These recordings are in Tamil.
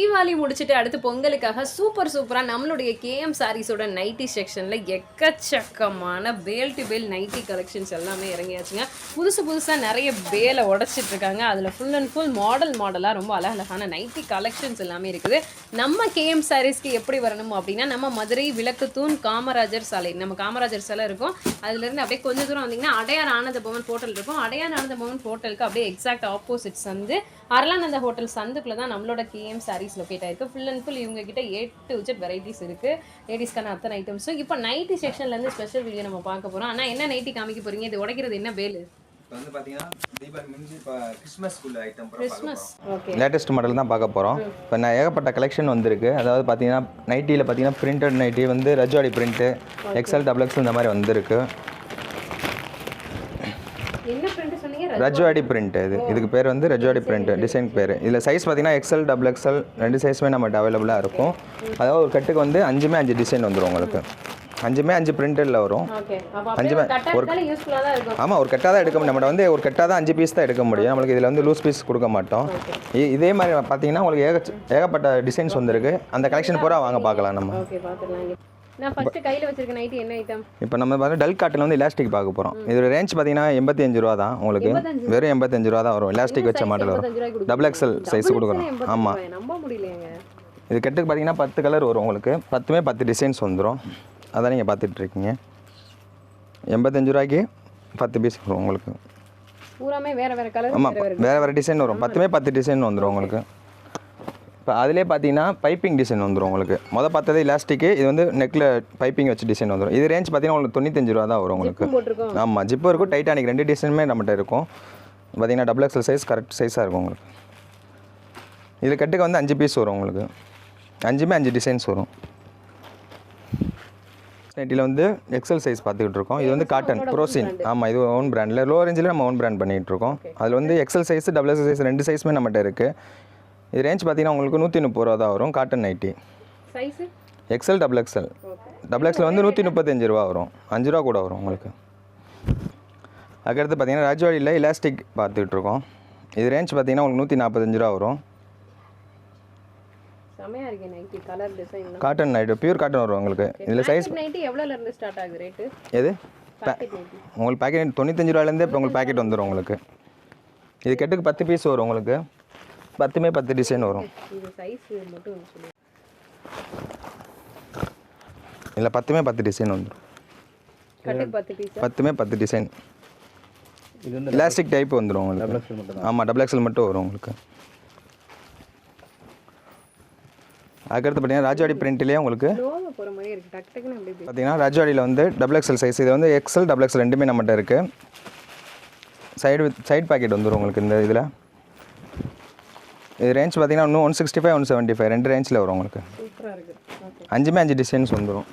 தீபாவளி முடிச்சுட்டு அடுத்து பொங்கலுக்காக சூப்பர் சூப்பராக நம்மளுடைய கேஎம் சாரீஸோட நைட்டி செக்ஷனில் எக்கச்சக்கமான bale to bale nighty collections எல்லாமே இறங்கியாச்சுங்க. புதுசு புதுசாக நிறைய பேலை உடச்சிட்டு இருக்காங்க. அதில் ஃபுல் அண்ட் ஃபுல் மாடல் மாடலாக ரொம்ப அழகழகான நைட்டி கலெக்ஷன்ஸ் எல்லாமே இருக்குது. நம்ம கேஎம் சாரீஸ்க்கு எப்படி வரணும் அப்படின்னா நம்ம மதுரை விளக்குத்தூண் காமராஜர் சாலை. நம்ம காமராஜர் சாலை இருக்கும். அதுலேருந்து அப்படியே கொஞ்சம் தூரம் வந்தீங்கன்னா அடையார் ஆனந்த பவன் ஹோட்டல் இருக்கும். அடையார் ஆனந்த பவன் ஹோட்டலுக்கு அப்படியே எக்ஸாக்ட் ஆப்போசிட்ஸ் வந்து அருளானந்த ஹோட்டல் சந்துக்குள்ள தான் நம்மளோட கேஎம் சாரீஸ் லொக்கேட் ஆயிருக்கு. ஃபுல் அண்ட் ஃபுல் இவங்க கிட்ட ஏ டு ஜெட் வெரைட்டிஸ் இருக்கு. லேடிஸ்க்கான அத்தனை ஐட்டம்ஸும் இப்போ நைட்டி செக்ஷன்ல இருந்து ஸ்பெஷல் வீடியோ நம்ம பார்க்க போறோம். ஆனா என்ன நைட்டி காமிக்க போறீங்க? இது உடைக்கிறது என்ன வேலு? இப்போ வந்து பார்த்தீங்கன்னா தீபாவளி முடிஞ்சு இப்போ கிறிஸ்மஸ்க்குள்ள item Christmas okay latest model தான் பார்க்க போகிறோம் இப்போ நான் ஏகப்பட்ட கலெக்ஷன் வந்திருக்கு. அதாவது பார்த்தீங்கன்னா நைட்டியில் பார்த்தீங்கன்னா பிரிண்டட் நைட்டி வந்து Rajwadi print XL double XL இந்த மாதிரி வந்திருக்கு என்ன பிரிண்ட் சொன்னீங்க ரஜ்வாடி பிரிண்ட் இது. இதுக்கு பேர் வந்து ரஜ்வாடி பிரிண்ட் டிசைன் பேர். இதில் சைஸ் பார்த்தீங்கன்னா எக்ஸல் டபுள் எக்ஸல் ரெண்டு சைஸுமே நம்மகிட்ட அவைலபிளாக இருக்கும். அதாவது ஒரு கட்டுக்கு வந்து அஞ்சுமே அஞ்சு டிசைன் வந்துடும் உங்களுக்கு. அஞ்சுமே அஞ்சு பிரிண்டடில் வரும். ஓகே அப்போ அஞ்சு அப்படியே மே- கட்டா இருந்தாலும் யூஸ்ஃபுல்லாக தான் இருக்கும். ஆமாம் ஒரு கட்டாக தான் எடுக்க முடியும். நம்மகிட்ட வந்து ஒரு கட்டாக தான் அஞ்சு பீஸ் தான் எடுக்க முடியும். நம்மளுக்கு இதில் வந்து லூஸ் பீஸ் கொடுக்க மாட்டோம். இதே மாதிரி பார்த்தீங்கன்னா உங்களுக்கு ஏக ஏகப்பட்ட டிசைன்ஸ் வந்திருக்கு. அந்த கலெக்ஷன் பூரா வாங்க பார்க்கலாம் நம்ம. நான் ஃபர்ஸ்ட் கையில வச்சிருக்க நைட்டி என்ன ஐட்டம் இப்போ நம்ம வந்து டல் காட்டில் வந்து எலாஸ்டிக் பார்க்க போகிறோம் இதோட ரேஞ்ச் பார்த்தீங்கன்னா எண்பத்தி அஞ்சு ரூபா தான் உங்களுக்கு. வெறும் எண்பத்தஞ்சு ரூபா தான் வரும். எலாஸ்டிக் வச்ச மாடல் வரும். டபுள் எக்ஸல் சைஸ் கொடுக்குறோம் ஆமாம் நம்ப முடியலையேங்க. இது கெட்டுக்கு பார்த்தீங்கன்னா பத்து கலர் வரும் உங்களுக்கு. பத்துமே பத்து டிசைன்ஸ் வந்துடும் அதான் நீங்கள் பார்த்துட்டு இருக்கீங்க எண்பத்தஞ்சு ரூபாய்க்கு பத்து பீஸ் வரும் உங்களுக்கு. பூராமே வேற வேற கலர் ஆமாம் வேறு வேறு டிசைன் வரும். பத்துமே பத்து டிசைன் வந்துடும் உங்களுக்கு. இப்போ அதிலே பார்த்தீங்கன்னா பைப்பிங் டிசைன் வந்துடும் உங்களுக்கு. மொதல் பார்த்தது எலாஸ்டிக்கு இது வந்து நெக்கில் பைப்பிங் வச்சு டிசைன் வந்துடும் இது ரேஞ்ச் பார்த்தீங்கன்னா உங்களுக்கு தொண்ணூத்தஞ்சு ரூபா தான் வரும் உங்களுக்கு. ஆமாம் ஜிப்பு இருக்கும். டைட்டானிக் ரெண்டு டிசைனுமே நம்மகிட்ட இருக்கும். பார்த்தீங்கன்னா டபுள் எக்ஸல் சைஸ் கரெக்ட் சைஸாக இருக்கும் உங்களுக்கு. இது கட்டுக்கு வந்து அஞ்சு பீஸ் வரும் உங்களுக்கு. அஞ்சுமே அஞ்சு டிசைன்ஸ் வரும். நைட்டியில் வந்து எக்ஸல் சைஸ் பார்த்துக்கிட்டு இருக்கோம். இது வந்து காட்டன் ப்ரோசின் ஆமாம் இது ஓன் பிராண்டில் லோ ரேஞ்சில் நம்ம ஓன் பிராண்ட் பண்ணிகிட்டு இருக்கோம். அதில் வந்து XL size double XL size ரெண்டு சைஸுமே நம்மகிட்ட இருக்குது இது ரேஞ்ச் பார்த்தீங்கன்னா உங்களுக்கு நூற்றி முப்பது ரூபா தான் வரும் cotton nighty size XL double XL double XL வந்து நூற்றி முப்பத்தஞ்சு ரூபா வரும். அஞ்சு ரூபா கூட வரும் உங்களுக்கு. அதுக்கடுத்து பார்த்தீங்கன்னா ராஜ்வாடியில் எலாஸ்டிக் பார்த்துக்கிட்டு இருக்கோம். இது ரேஞ்ச் பார்த்தீங்கன்னா உங்களுக்கு நூற்றி நாற்பத்தஞ்சு ரூபா வரும். காட்டன் நைட்டு பியூர் காட்டன் வரும் உங்களுக்கு. இதில் சைஸ் எது? உங்களுக்கு பேக்கெட் தொண்ணூத்தஞ்சு ரூபாயிலேருந்தே இப்போ உங்களுக்கு பேக்கெட் வந்துடும் உங்களுக்கு. இது கெட்டுக்கு பத்து பீஸ் வரும் உங்களுக்கு. பத்துமே பத்து டிசைன் வரும். இது சைஸ் மட்டும் சொல்லு இதில் பத்துமே பத்து டிசைன் வந்துடும் பத்துமே பத்து டிசைன் இது வந்து எலாஸ்டிக் டைப் வந்துடும் உங்களுக்கு. ஆமாம் டபுள் எக்ஸல் மட்டும் வரும் உங்களுக்கு. அதுக்கடுத்து பார்த்தீங்கன்னா ராஜவாடி பிரிண்ட்லேயே உங்களுக்கு? பார்த்தீங்கன்னா ராஜவாடியில் வந்து டபுள் எக்ஸல் சைஸ் இது வந்து எக்ஸல் டபுள் எக்ஸல் ரெண்டுமே நம்மகிட்ட இருக்குது சைடு வித் சைடு பாக்கெட் வந்துடும் உங்களுக்கு இந்த இதில். இது ரேஞ்ச் பார்த்தீங்கன்னா இன்னும் one sixty five one seventy five ரெண்டு ரேஞ்சில் வரும் உங்களுக்கு. அஞ்சுமே அஞ்சு டிசைன்ஸ் வந்துடும்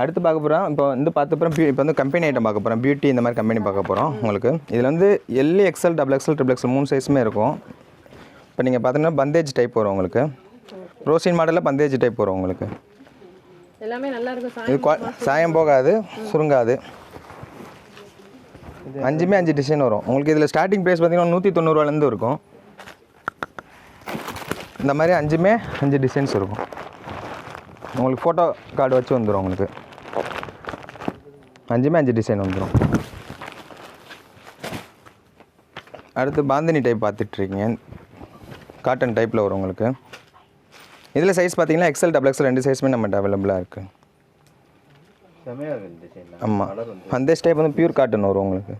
அடுத்த பார்க்க போகிறோம் இப்போ வந்து பார்த்த அப்புறம் பியூ இப்போ வந்து கம்பெனி ஐட்டம் பார்க்க போகிறோம் பியூட்டி இந்த மாதிரி கம்பெனி பார்க்க போகிறோம் உங்களுக்கு. இதில் வந்து L XL double XL triple XL மூணு சைஸுமே இருக்கும். இப்போ நீங்கள் பார்த்தீங்கன்னா பந்தேஜ் டைப் வரும் உங்களுக்கு. ரோசின் மாடலில் பந்தேஜ் டைப் வரும் உங்களுக்கு. எல்லாமே நல்லா இருக்கும். இது சாயம் போகாது. சுருங்காது. அஞ்சுமே அஞ்சு டிசைன் வரும். உங்களுக்கு இதில் ஸ்டார்டிங் ப்ரைஸ் பார்த்தீங்கன்னா நூற்றி தொண்ணூறுவாலேருந்து இருக்கும். இந்த மாதிரி அஞ்சுமே அஞ்சு டிசைன்ஸ் இருக்கும். உங்களுக்கு ஃபோட்டோ கார்டு வச்சு வந்துடும் உங்களுக்கு. அஞ்சுமே அஞ்சு டிசைன் வந்துடும் அடுத்து பாந்தினி டைப் பார்த்துட்ருக்கீங்க. காட்டன் டைப்பில் வரும் உங்களுக்கு. இதில் சைஸ் பார்த்தீங்கன்னா எக்ஸல் டபுள் எக்ஸல் ரெண்டு சைஸுமே நம்மகிட்ட அவைலபிளாக இருக்குது ஆமாம் அந்த டைப் வந்து பியூர் காட்டன் வரும் உங்களுக்கு.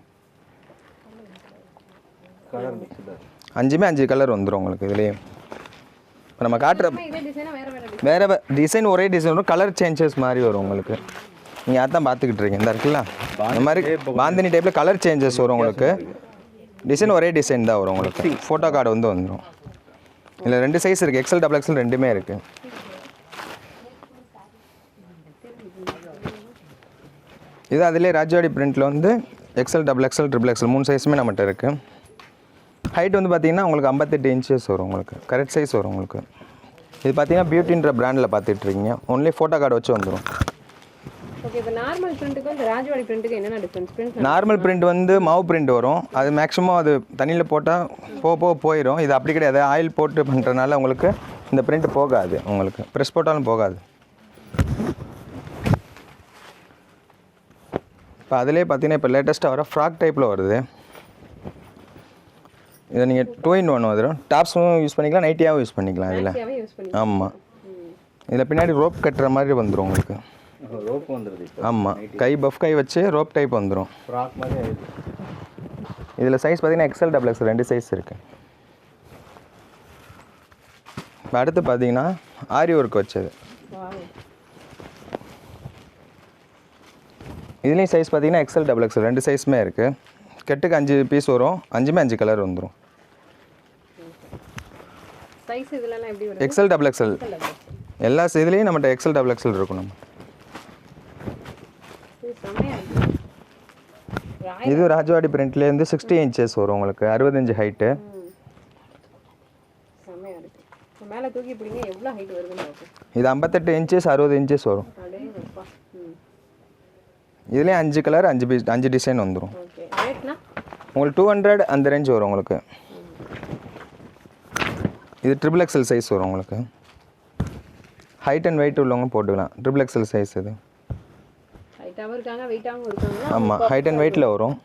அஞ்சுமே அஞ்சு கலர் வந்துடும் உங்களுக்கு இதுலேயே. இப்போ நம்ம காட்டுற வேற வேற வேறு டிசைன் ஒரே டிசைன் வரும். கலர் சேஞ்சஸ் மாதிரி வரும் உங்களுக்கு. நீங்கள் அதான் பார்த்துக்கிட்டு இருக்கீங்க. இந்த இருக்குல்ல? இந்த மாதிரி பாந்தினி டைப்பில் கலர் சேஞ்சஸ் வரும் உங்களுக்கு. டிசைன் ஒரே டிசைன் தான் வரும் உங்களுக்கு. ஃபோட்டோ கார்டு வந்து வந்துடும் இதில் ரெண்டு சைஸ் இருக்குது எக்ஸல் டபுள் எக்ஸல் ரெண்டுமே இருக்குது இது அதிலே ராஜவாடி பிரிண்ட்டில் வந்து XL double XL triple XL மூணு சைஸுமே நம்மகிட்ட இருக்குது ஹைட் வந்து பார்த்தீங்கன்னா உங்களுக்கு ஐம்பத்தெட்டு இன்ச்சஸ் வரும் உங்களுக்கு. கரெக்ட் சைஸ் வரும் உங்களுக்கு. இது பார்த்தீங்கன்னா பியூட்டின்ற பிராண்டில் பார்த்துட்டு இருக்கீங்க ஒன்லி ஃபோட்டோ கார்டு வச்சு வந்துடும் நார்மல் பிரிண்ட் வந்து மாவு பிரிண்ட் வரும். அது மேக்ஸிமம் அது தண்ணியில் போட்டால் போக போக போயிடும் இது அப்படி கிடையாது. ஆயில் போட்டு பண்ணுறதுனால உங்களுக்கு இந்த பிரிண்ட் போகாது உங்களுக்கு. ப்ரெஸ் போட்டாலும் போகாது. இப்போ அதிலே பார்த்தீங்கன்னா இப்போ லேட்டஸ்ட்டாக வர ஃப்ராக் டைப்பில் வருது. இதை நீங்கள் டூ இன் ஒன் வந்துடும் டாப்ஸும் யூஸ் பண்ணிக்கலாம் நைட்டியாகவும் யூஸ் பண்ணிக்கலாம் இதில். ஆமாம் இதில் பின்னாடி ரோப் கட்டுற மாதிரி வந்துடும் உங்களுக்கு. ரோப் வந்துடுது ஆமாம் கை பஃப் கை வச்சு ரோப் டைப் வந்துடும் இதில் சைஸ் பார்த்தீங்கன்னா எக்ஸல் டபுள் எக்ஸல் ரெண்டு சைஸ் இருக்குது இப்போ அடுத்து பார்த்தீங்கன்னா ஆரி ஒர்க் வச்சது. இதுலேயும் சைஸ் பார்த்தீங்கன்னா எக்ஸல் டபுள் எக்ஸல் ரெண்டு சைஸுமே இருக்குது கெட்டுக்கு அஞ்சு பீஸ் வரும். அஞ்சுமே அஞ்சு கலர் வந்துடும் சைஸ் இதுலலாம் எப்படி வரும் எக்ஸல் டபுள் எக்ஸல் எல்லா இதுலேயும் நம்மகிட்ட எக்ஸல் டபுள் எக்ஸல் இருக்கும் நம்ம. இது ராஜவாடி பிரிண்ட்லேருந்து சிக்ஸ்டி இன்ச்சஸ் வரும் உங்களுக்கு. அறுபத்தஞ்சு ஹைட்டு மேலே தூக்கி பிடிங்க எவ்வளோ ஹைட் வருதுன்னு இது ஐம்பத்தெட்டு இன்ச்சஸ் அறுபது இன்ச்சஸ் வரும். இதுலேயும் அஞ்சு கலர் அஞ்சு பீஸ் அஞ்சு டிசைன் வந்துடும் உங்களுக்கு டூ ஹண்ட்ரட் அந்த ரேஞ்ச் வரும் உங்களுக்கு. இது ட்ரிபிள் எக்ஸல் சைஸ் வரும் உங்களுக்கு. ஹைட் அண்ட் வெயிட் உள்ளவங்க போட்டுக்கலாம். ட்ரிபிள் எக்ஸல் சைஸ் இது. ஆமாம் ஹைட் அண்ட் வெயிட்டில் வரும்.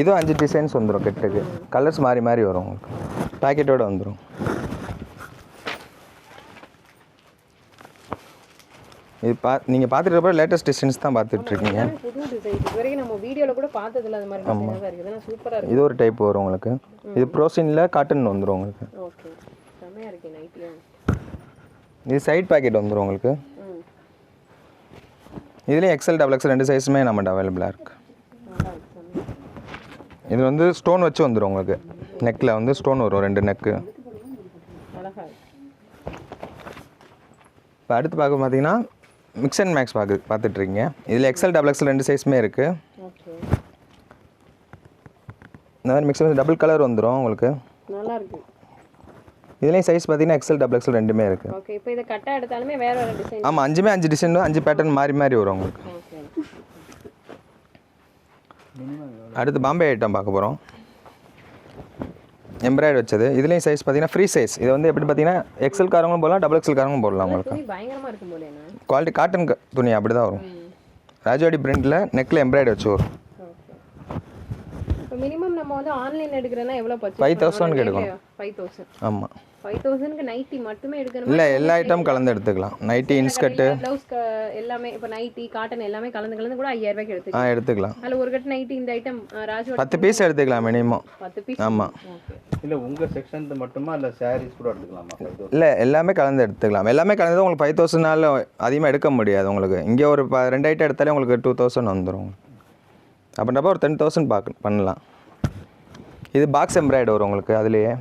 இதுவும் அஞ்சு டிசைன்ஸ் வந்துடும் கெட்டுக்கு. கலர்ஸ் மாறி மாறி வரும் உங்களுக்கு. பேக்கெட்டோட வந்துடும் இது பா நீங்கள் பார்த்துட்டு லேட்டஸ்ட் டிசைன்ஸ் தான் பார்த்துட்ருக்கீங்க இது ஒரு டைப் வரும் உங்களுக்கு. இது ப்ரோசினில் காட்டன் வந்துடும் உங்களுக்கு ஓகே செமையாக இருக்கு நைட்டியும் இது சைட் பேக்கெட் வந்துடும் உங்களுக்கு. இதுலேயும் எக்ஸல் டபுள் எக்ஸல் ரெண்டு சைஸுமே நம்மகிட்ட அவைலபிளாக இருக்குது இது வந்து ஸ்டோன் வச்சு வந்துடும் உங்களுக்கு. நெக்கில் வந்து ஸ்டோன் வரும் ரெண்டு நெக்கு இப்போ அடுத்து பார்க்க பார்த்தீங்கன்னா மிக்ஸ் அண்ட் மேக்ஸ் பார்க்கு பார்த்துட்ருக்கீங்க. இதில் எக்ஸல் டபுள் எக்ஸல் ரெண்டு சைஸுமே இருக்குது இந்த மாதிரி மிக்ஸ் டபுள் கலர் வந்துடும் உங்களுக்கு. இதுலேயும் சைஸ் பார்த்தீங்கன்னா எக்ஸல் டபுள் எக்ஸல் ரெண்டுமே இருக்குது ஓகே இப்போ இதை கட்டா எடுத்தாலுமே வேற வேற டிசைன் ஆமாம் அஞ்சுமே அஞ்சு டிசைன் அஞ்சு பேட்டர்ன் மாறி மாறி வரும் உங்களுக்கு. அடுத்து பாம்பே ஐட்டம் பார்க்க போகிறோம் எம்ப்ராய்டு வச்சது. இதுலேயும் சைஸ் பார்த்தீங்கன்னா ஃப்ரீ சைஸ் இது வந்து எப்படி பார்த்தீங்கன்னா எக்ஸல் காரங்களும் போடலாம் டபுள் எக்ஸல் காரங்களும் போடலாம் உங்களுக்கு. குவாலிட்டி காட்டன் துணி அப்படி தான் வரும் ராஜவாடி பிரிண்டில் நெக்கில் எம்ப்ராய்டு வச்சு வரும். நம்ம வந்து ஆன்லைன் எடுக்கிறோன்னா எவ்வளோ பட்ஜெட் 5,000 க்கு எடுக்கணும். ஃபைவ் தௌசண்ட் ஆமாம் ஃபைவ் தௌசண்ட்க்கு நைட்டி மட்டுமே எடுக்கணும்? இல்லை எல்லா ஐட்டம் கலந்து எடுத்துக்கலாம். நைட்டி இன்ஸ்கர்ட்டு ப்ளவுஸ் எல்லாமே இப்போ நைட்டி காட்டன் எல்லாமே கலந்து கலந்து கூட ஐயாயிரம் ரூபாய்க்கு ஆ எடுத்துக்கலாம். எடுத்துக்கலாம் அதில் ஒரு கட்டு நைட்டி இந்த ஐட்டம் ராஜோட பத்து பீஸ் எடுத்துக்கலாம் மினிமம் பத்து பீஸ் ஆமாம் ஓகே இல்லை உங்கள் செக்ஷன் மட்டுமா இல்லை சாரீஸ் கூட எடுத்துக்கலாமா? இல்லை எல்லாமே கலந்து எடுத்துக்கலாம். எல்லாமே கலந்து உங்களுக்கு ஃபைவ் தௌசண்ட்னால அதிகமாக எடுக்க முடியாது உங்களுக்கு. இங்கே ஒரு ப ரெண்டு ஐட்டம் எடுத்தாலே உங்களுக்கு டூ தௌசண்ட் வந்துடும் அப்படின்றப்ப ஒரு டென் தௌசண்ட் பார்க்க பண்ணலாம். இது பாக்ஸ் எம்ப்ராய்டு வரும் உங்களுக்கு அதுலேயே.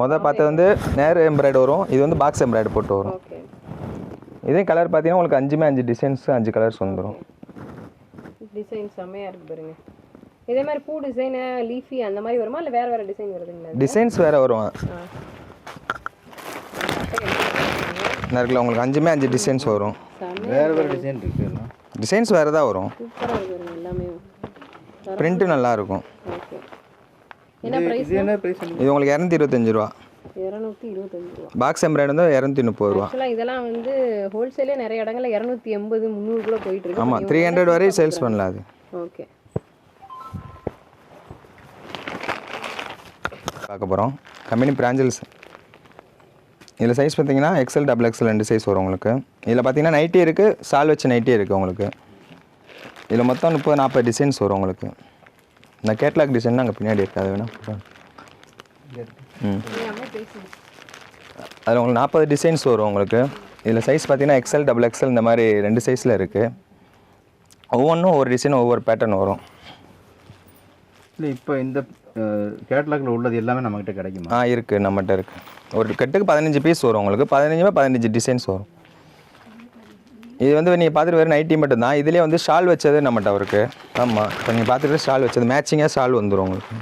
மொதல் பார்த்தது வந்து நேர் எம்ப்ராய்டு வரும். இது வந்து பாக்ஸ் எம்ப்ராய்டு போட்டு வரும். இதே கலர் பார்த்தீங்கன்னா உங்களுக்கு அஞ்சுமே அஞ்சு டிசைன்ஸ் அஞ்சு கலர்ஸ் வந்துடும் டிசைன் செம்மையா இருக்கு பாருங்க. இதே மாதிரி பூ டிசைன் லீஃபி அந்த மாதிரி வருமா? இல்லை வேற வேற டிசைன் வருதுங்களா? டிசைன்ஸ் வேறு வரும். இருக்குல்ல உங்களுக்கு அஞ்சுமே அஞ்சு டிசைன்ஸ் வரும். வேறு வேறு டிசைன் இருக்குண்ணா டிசைன்ஸ் வேறு தான் வரும். சூப்பரா இருக்கு பாருங்க எல்லாமே. பிரிண்ட்டு என்ன ப்ரைஸ் இது என்ன ப்ரைஸ் இது உங்களுக்கு இரநூத்தி இருபத்தஞ்சி ரூபா. இரநூத்தி இருபத்தஞ்சு ரூபா. பாக்ஸ் எம்ப்ராய்டு வந்து இரநூத்தி முப்பது ரூபா. ஆக்சுவலாக இதெல்லாம் வந்து ஹோல்சேலே நிறைய இடங்கள்ல இரநூத்தி எண்பது முந்நூறு கூட போயிட்டு இருக்கு. ஆமாம் த்ரீ ஹண்ட்ரட் வரையும் சேல்ஸ் பண்ணலாம் அது. ஓகே பார்க்க போகிறோம் கம்பெனி பிராஞ்சல்ஸ் இதில் சைஸ் பார்த்தீங்கன்னா எக்ஸல் டபுள் எக்ஸல் ரெண்டு சைஸ் வரும் உங்களுக்கு. இதில் பார்த்தீங்கன்னா நைட்டி இருக்குது சால் வச்ச நைட்டி இருக்குது உங்களுக்கு. இதில் மொத்தம் முப்பது நாற்பது டிசைன்ஸ் வரும் உங்களுக்கு. இந்த கேட்லாக் டிசைன் அங்கே பின்னாடி இருக்குது அது வேணால். ம். அதில் உங்களுக்கு நாற்பது டிசைன்ஸ் வரும் உங்களுக்கு. இதில் சைஸ் பார்த்தீங்கன்னா எக்ஸல் டபுள் எக்ஸல் இந்த மாதிரி ரெண்டு சைஸில் இருக்குது ஒவ்வொன்றும் ஒவ்வொரு டிசைன் ஒவ்வொரு பேட்டர்ன் வரும். இல்லை இப்போ இந்த கேட்லாகில் உள்ளது எல்லாமே நம்மக்கிட்ட கிடைக்குமா? ஆ இருக்குது நம்மகிட்ட இருக்குது ஒரு கட்டுக்கு பதினஞ்சு பீஸ் வரும் உங்களுக்கு. பதினஞ்சுமே பதினஞ்சு டிசைன்ஸ் வரும். இது வந்து நீங்கள் பார்த்துட்டு வேறு நைட்டி மட்டும் தான் இதுலேயே வந்து ஷால் வச்சது நம்மகிட்ட இருக்குது ஆமாம் இப்போ நீங்கள் பார்த்துட்டு ஷால் வச்சது. மேட்சிங்காக ஷால் வந்துடும் உங்களுக்கு.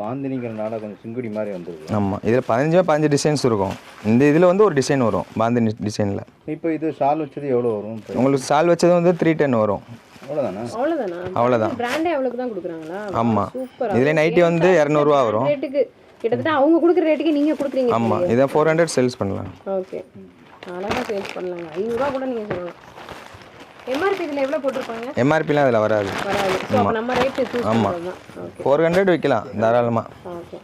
பாந்தினிங்கிறனால கொஞ்சம் சிங்குடி மாதிரி வந்துருக்கு. ஆமாம் இதில் பதினஞ்சு பதினஞ்சு டிசைன்ஸ் இருக்கும். இந்த இதில் வந்து ஒரு டிசைன் வரும். பாந்தினி டிசைனில் இப்போ இது ஷால் வச்சது எவ்வளோ வரும்? உங்களுக்கு சால் வச்சது வந்து த்ரீ டென் வரும். அவ்வளோதானே. பிராண்டே அவ்வளவுக்கு தான் கொடுக்குறாங்களா? ஆமாம் சூப்பர் இதில் நைட்டி வந்து இரநூறுவா வரும். ரேட்டுக்கு கிட்டத்தட்ட அவங்க கொடுக்குற ரேட்டுக்கு நீங்க கொடுக்குறீங்க ஆமாம் இதை ஃபோர் ஹண்ட்ரட் சேல்ஸ் பண்ணலாம். ஓகே அழகா சேல்ஸ் பண்ணலாங்க. ஐநூறுரூவா கூட நீங்க சொல்லலாம். எம்ஆர்பி இதில் எவ்வளோ போட்டிருப்பாங்க? எம்ஆர்பிலாம் அதில் வராது. வராது. ஸோ நம்ம ரேட்டு சூஸ் ஆமா. பண்ணுறது தான் ஓகே ஃபோர் ஹண்ட்ரட் விற்கலாம் தாராளமாக ஓகே